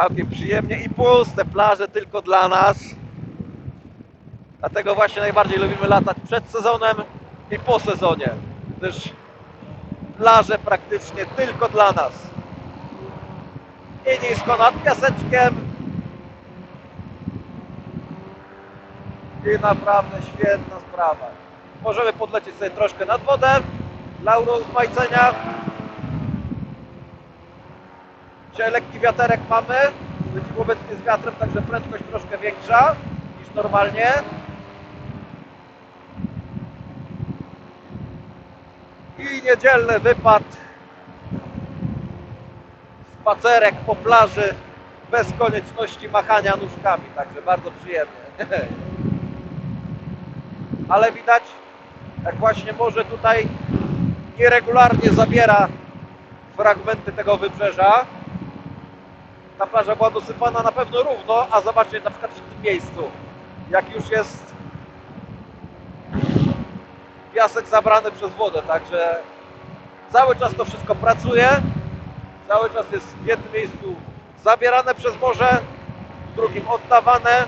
Całkiem przyjemnie i puste plaże tylko dla nas. Dlatego właśnie najbardziej lubimy latać przed sezonem i po sezonie. Gdyż plaże praktycznie tylko dla nas. I nisko nad piaseczkiem. I naprawdę świetna sprawa. Możemy podlecieć sobie troszkę nad wodę dla urozmaicenia. Dzisiaj lekki wiaterek mamy. Lecimy obecnie z wiatrem, także prędkość troszkę większa niż normalnie. I niedzielny wypad. Spacerek po plaży bez konieczności machania nóżkami, także bardzo przyjemnie. Ale widać, jak właśnie morze tutaj nieregularnie zabiera fragmenty tego wybrzeża. Ta plaża była dosypana na pewno równo, a zobaczcie na przykład w tym miejscu, jak już jest piasek zabrany przez wodę, także cały czas to wszystko pracuje, cały czas jest w jednym miejscu zabierane przez morze, w drugim oddawane.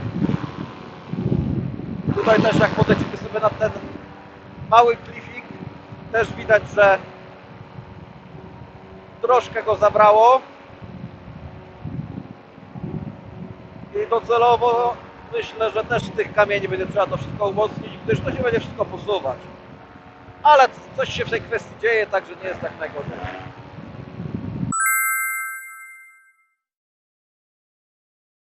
Tutaj też jak podlecimy sobie na ten mały klifik, też widać, że troszkę go zabrało. I docelowo myślę, że też tych kamieni będzie trzeba to wszystko umocnić, gdyż to się będzie wszystko posuwać. Ale coś się w tej kwestii dzieje, także nie jest tak najgorzej.